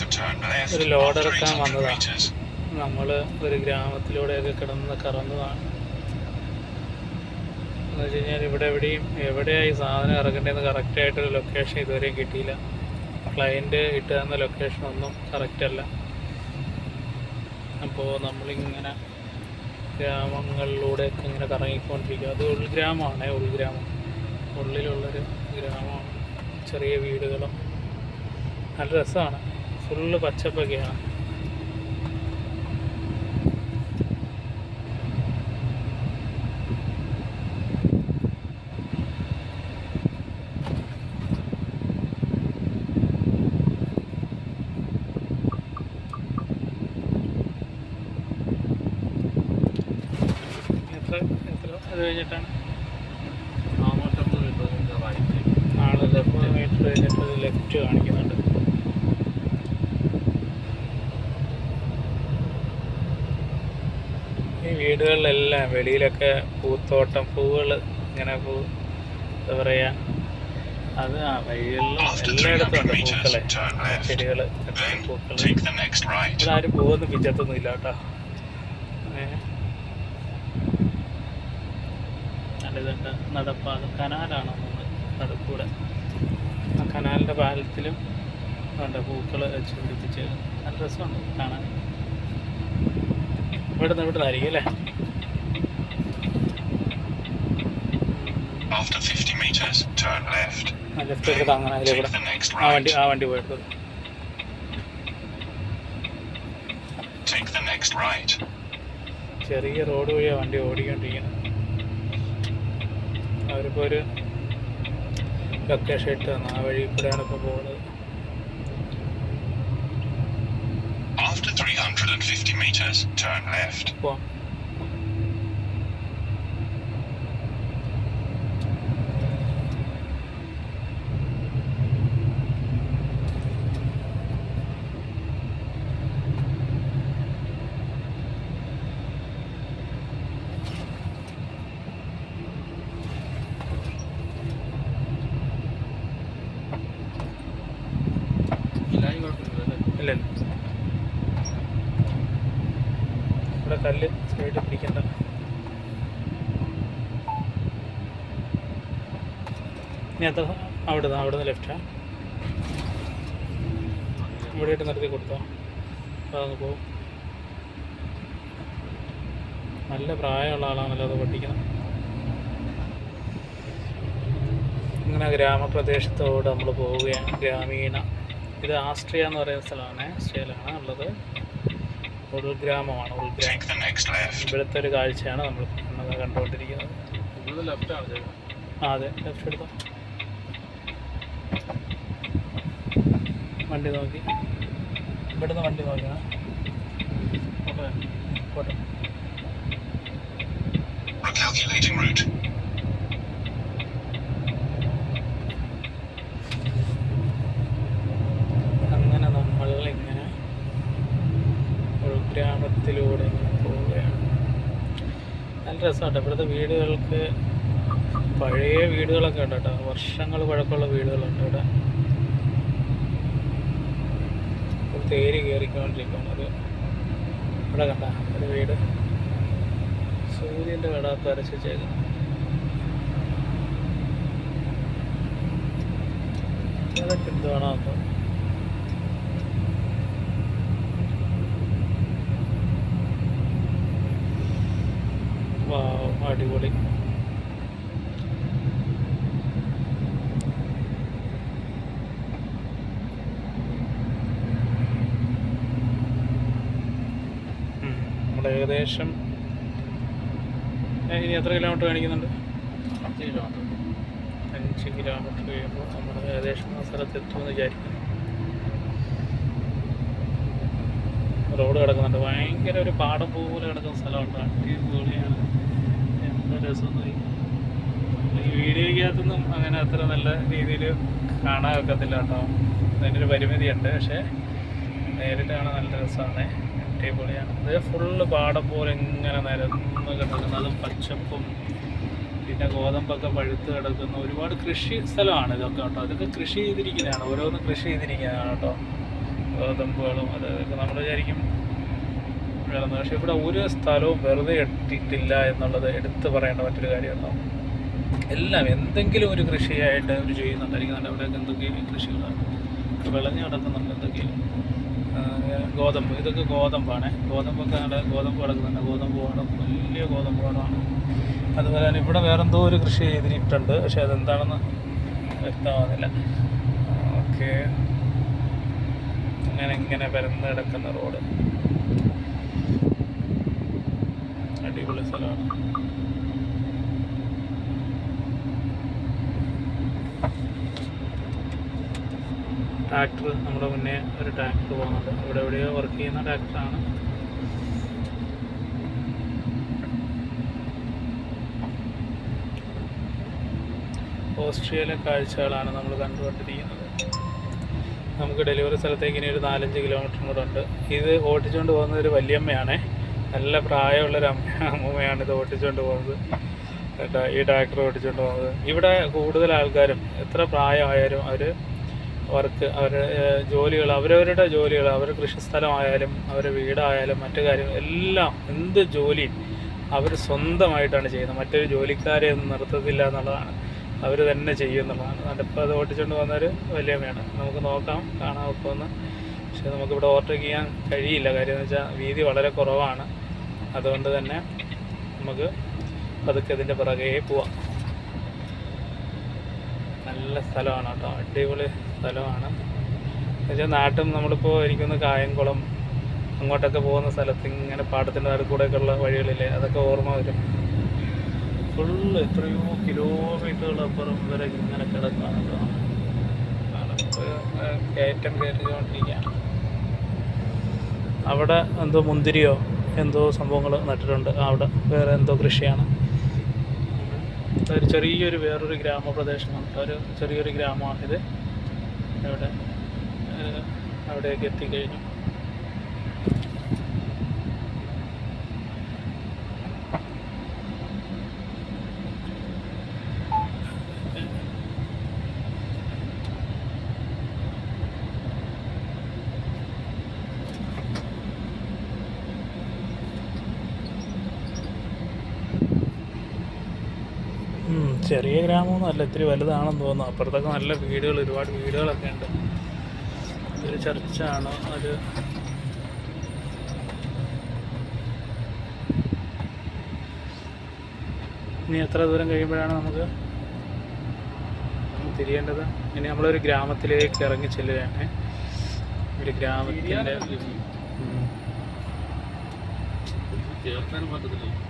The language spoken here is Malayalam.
ഒരു ലോഡ് എടുക്കാൻ ഇറക്കാൻ 800 വന്നതാ. meters. നമ്മൾ ഒരു ഗ്രാമത്തിലൂടെയൊക്കെ കിടന്ന് കറന്നതാണ്. എന്ന് വെച്ച് കഴിഞ്ഞാൽ ഇവിടെ എവിടെയും എവിടെയായി സാധനം ഇറക്കേണ്ടതെന്ന് കറക്റ്റായിട്ടൊരു ലൊക്കേഷൻ ഇതുവരെയും കിട്ടിയില്ല. ക്ലയന്റ് ഇട്ട് തന്ന ലൊക്കേഷൻ ഒന്നും കറക്റ്റ് അല്ല. അപ്പോൾ നമ്മളിങ്ങനെ ഗ്രാമങ്ങളിലൂടെയൊക്കെ ഇങ്ങനെ കറങ്ങിക്കൊണ്ടിരിക്കുക. അത് ഉൾഗ്രാമമാണ് ഉൾഗ്രാമം. ഉള്ളിലുള്ളൊരു ഗ്രാമമാണ്. ചെറിയ വീടുകളും. നല്ല രസമാണ്. ഫുള്ള് പച്ചപ്പൊക്കെയാണ് എത്ര അത് കഴിഞ്ഞിട്ടാണ്? ലെഫ്റ്റ് മീറ്റർ കഴിഞ്ഞിട്ട് ലെഫ്റ്റ് കാണിക്കുന്നുണ്ട്. ഈ വീടുകളിലെല്ലാം വെളിയിലൊക്കെ പൂത്തോട്ടം പൂവുകൾ ഇങ്ങനെ പൂ എന്താ പറയാ അത് ആ വഴികളിലും എല്ലായിടത്തും 300 ഉണ്ട് പൂക്കളെ. ചെടികൾ പൂക്കൾ. ചെടികൾ പൂക്കൾ ആരും പോകുന്ന പിച്ചത്തൊന്നും ഇല്ല കേട്ടോ. നല്ലതുണ്ട് നടപ്പാത കനാലാണ് നമ്മൾ നടുക്കൂടെ. ആ കനാലിന്റെ പാലത്തിലും ഉണ്ട് പൂക്കൾ വെച്ച് പിടിപ്പിച്ച് നല്ല രസമുണ്ട് കാണാൻ. ഇവിടെ ഇവിടുന്നായിരിക്കും അല്ലേ After 50 meters, turn left. ആ ലെഫ്റ്റ് എടുത്ത് അങ്ങനെ അതിലെ Take the next ആ വണ്ടി. ആ വണ്ടി പോയെടുത്തത് Take the next right. ചെറിയ റോഡ് വഴിയാണ് വണ്ടി ഓടിക്കൊണ്ടിരിക്കുന്നത് അവരിപ്പോൾ ഒരു ലൊക്കേഷൻ ഇട്ട് തന്നു ആ വഴി കൂടെയാണ് ഇപ്പോൾ പോകുന്നത് After 350 meters, turn left. പോവാം ഇല്ലായി കുഴപ്പമില്ല ഇല്ല ഇല്ല ഇവിടെ കല്ല് സൈഡ് പിടിക്കണ്ട. ഇനി അത് അവിടെ നിന്ന് അവിടെ നിന്ന് ലെഫ്റ്റാ ഇവിടെ ഇട്ട് നിർത്തി കൊടുത്തോ. അതൊന്ന് പോകും നല്ല പ്രായമുള്ള ആളാണല്ലോ അത് പഠിക്കുന്നത്. ഇങ്ങനെ ഗ്രാമപ്രദേശത്തോട് നമ്മൾ പോവുകയാണ്. ഗ്രാമീണ. ഇത് ആസ്ട്രിയ എന്ന് പറയുന്ന സ്ഥലമാണ്. ആസ്ട്രിയയിലാണ് ഉള്ളത്. ഉൾഗ്രാമമാണ് ഉൾഗ്രാമം. ഇവിടുത്തെ ഒരു കാഴ്ചയാണ് നമ്മൾ കണ്ടുകൊണ്ടിരിക്കുന്നത്. അതെ ലെഫ്റ്റ് എടുത്തോ? വണ്ടി നോക്കി. ഇവിടുന്ന് വണ്ടി നോക്കിയാണ് Recalculating route. അങ്ങനെ നമ്മൾ ഇങ്ങനെ ഉൾഗ്രാമത്തിലൂടെ ഇങ്ങനെ പോവുകയാണ്. നല്ല രസമുണ്ട് ഇവിടുത്തെ വീടുകൾക്ക് പഴയ വീടുകളൊക്കെ ഉണ്ട് കേട്ടോ. വർഷങ്ങൾ പഴക്കമുള്ള വീടുകളുണ്ട് ഇവിടെ. തേര് കയറിക്കൊണ്ടിരിക്കുകയാണ് അത്. ഇവിടെ കണ്ട ഒരു വീട്. സൂര്യന്റെ കടാത്ത് വരച്ച് ചെയ്ത് അതൊക്കെ എന്തുവാണോ അപ്പോൾ അടിപൊളി. നമ്മുടെ നമ്മൾ ഏകദേശം ഇനി എത്ര കിലോമീറ്റർ കാണിക്കുന്നുണ്ട്? അഞ്ച് കിലോമീറ്റർ അഞ്ച് കിലോമീറ്റർ കഴിയുമ്പോൾ നമ്മൾ ഏകദേശം ആ സ്ഥലത്ത് എത്തുമെന്ന് വിചാരിക്കുന്നു. റോഡ് കിടക്കുന്നുണ്ട്. ഭയങ്കര ഒരു പാടം പോലെ കിടക്കുന്ന സ്ഥലമുണ്ട് അടിപൊളിയാണ്. എന്താ രസം ഈ വീഡിയോയ്ക്കകത്തൊന്നും അങ്ങനെ അത്ര നല്ല രീതിയിൽ കാണാൻ ഒക്കത്തില്ല കേട്ടോ. അതിന്റെ ഒരു പരിമിതിയുണ്ട് പക്ഷേ നേരിട്ട് കാണാൻ നല്ല രസമാണ്. അടിപൊളിയാണ്. ഇത് ഫുള്ള് പാടം പോലെ ഇങ്ങനെ നിരന്ന് കിടക്കുന്നത് അതും പച്ചപ്പും പിന്നെ ഗോതമ്പൊക്കെ പഴുത്ത് കിടക്കുന്ന ഒരുപാട് കൃഷി സ്ഥലമാണ് ഇതൊക്കെ കേട്ടോ. അതൊക്കെ കൃഷി ചെയ്തിരിക്കുന്നതാണ്. ഓരോന്ന് കൃഷി ചെയ്തിരിക്കുന്നതാണ് കേട്ടോ. ഗോതമ്പുകളും അതൊക്കെ നമ്മൾ വിചാരിക്കും വേണമെന്ന് പക്ഷെ ഇവിടെ ഒരു സ്ഥലവും വെറുതെ ഇട്ടിട്ടില്ല എന്നുള്ളത് എടുത്തു പറയേണ്ട മറ്റൊരു കാര്യമാണ് എല്ലാം എന്തെങ്കിലും ഒരു കൃഷിയായിട്ട് അവർ ചെയ്യുന്നുണ്ടായിരിക്കും അവിടെയൊക്കെ എന്തൊക്കെ കൃഷികളാണ്? വിളഞ്ഞു കിടക്കുന്നുണ്ട് എന്തൊക്കെയും ഗോതമ്പ്. ഇതൊക്കെ ഗോതമ്പാണ്. ഗോതമ്പൊക്കെ നല്ല ഗോതമ്പ് കിടക്കുന്നുണ്ട്. ഗോതമ്പ് പാടം വലിയ ഗോതമ്പ് പാടമാണ് അതുപോലെ തന്നെ ഇവിടെ വേറെന്തോ ഒരു കൃഷി ചെയ്തിട്ടുണ്ട്. പക്ഷെ അതെന്താണെന്ന് വ്യക്തമാകുന്നില്ല ഓക്കെ. അങ്ങനെ ഇങ്ങനെ പരന്ന് കിടക്കുന്ന റോഡ്. അടിപൊളി സ്ഥലമാണ്. ട്രാക്ടർ നമ്മുടെ മുന്നേ ഒരു ട്രാക്ടർ പോകുന്നുണ്ട് ഇവിടെ എവിടെയോ വർക്ക് ചെയ്യുന്ന ട്രാക്ടറാണ്. ഓസ്ട്രിയയിലെ കാഴ്ചകളാണ് നമ്മൾ കണ്ടുകൊണ്ടിരിക്കുന്നത്. നമുക്ക് ഡെലിവറി സ്ഥലത്തേക്ക് ഇനി ഒരു നാലഞ്ച് കിലോമീറ്റർ കൂടെ ഉണ്ട് ഇത് ഓടിച്ചുകൊണ്ട് പോകുന്ന ഒരു വല്യമ്മയാണേ. നല്ല പ്രായമുള്ള ഒരു അമ്മൂമ്മയാണ് ഇത് ഓട്ടിച്ചുകൊണ്ട് പോകുന്നത്. കേട്ടോ ഈ ട്രാക്ടർ ഓടിച്ചുകൊണ്ട് പോകുന്നത്. ഇവിടെ കൂടുതൽ ആൾക്കാരും എത്ര പ്രായമായാലും അവർ വർക്ക് അവരുടെ ജോലികൾ അവരവരുടെ ജോലികൾ അവരുടെ കൃഷിസ്ഥലമായാലും അവരുടെ വീടായാലും മറ്റു കാര്യങ്ങൾ എല്ലാം എന്ത് ജോലി അവർ സ്വന്തമായിട്ടാണ് ചെയ്യുന്നത്. മറ്റൊരു ജോലിക്കാരെ ഒന്നും നിർത്തത്തില്ല എന്നുള്ളതാണ്. അവർ തന്നെ ചെയ്യുന്നുള്ളതാണ്. അതിപ്പോൾ അത് ഓടിച്ചുകൊണ്ട് പോകുന്നൊരു വലിയമ്മയാണ് നമുക്ക് നോക്കാം കാണാൻ ഒക്കുമെന്ന് പക്ഷേ നമുക്കിവിടെ ഓവർടേക്ക് ചെയ്യാൻ കഴിയില്ല. കാര്യം എന്ന് വെച്ചാൽ വീതി വളരെ കുറവാണ്. അതുകൊണ്ട് തന്നെ നമുക്ക് പതുക്കെ ഇതിന്റെ പിറകെ പോവാം. നല്ല സ്ഥലമാണ് കേട്ടോ. അടിപൊളി സ്ഥലമാണ്. എന്നുവെച്ചാൽ നാട്ടും നമ്മളിപ്പോൾ ഇരിക്കുന്ന കായംകുളം അങ്ങോട്ടൊക്കെ പോകുന്ന സ്ഥലത്ത് ഇങ്ങനെ പാടത്തിന്റെ നടുക്കൂടെയൊക്കെ ഉള്ള വഴികളില്ലേ അതൊക്കെ ഓർമ്മ വരും. ഫുള്ള് എത്രയോ കിലോമീറ്ററുകൾ അപ്പുറം വരെ ഇങ്ങനെ കിടക്കുകയാണ് കേട്ടോ. കയറ്റം കയറിക്കൊണ്ടിരിക്കുകയാണ് അവിടെ എന്തോ മുന്തിരിയോ എന്തോ സംഭവങ്ങൾ നട്ടിട്ടുണ്ട്. അവിടെ വേറെ എന്തോ കൃഷിയാണ്. ഒരു ചെറിയൊരു വേറൊരു ഗ്രാമപ്രദേശമാണ്. ഒരു ചെറിയൊരു ഗ്രാമമാണിത്. അവിടെ അവിടേക്ക് എത്തിക്കഴിഞ്ഞു. ചെറിയ ഗ്രാമമൊന്നും അല്ല ഇത്തിരി വലുതാണെന്ന് തോന്നുന്നു. അപ്പുറത്തൊക്കെ നല്ല വീടുകൾ ഒരുപാട് വീടുകളൊക്കെ ഉണ്ട്. ഒരു ചർച്ചാണ്. ഒരു ഇനി എത്ര ദൂരം കഴിയുമ്പോഴാണ് നമുക്ക് തിരിയേണ്ടത്? ഇനി നമ്മളൊരു ഗ്രാമത്തിലേക്ക് ഇറങ്ങി ചെല്ലുകയാണ്. ഒരു ഗ്രാമത്തിന്റെ ഉം. ചേർക്കാനും പറ്റത്തില്ല.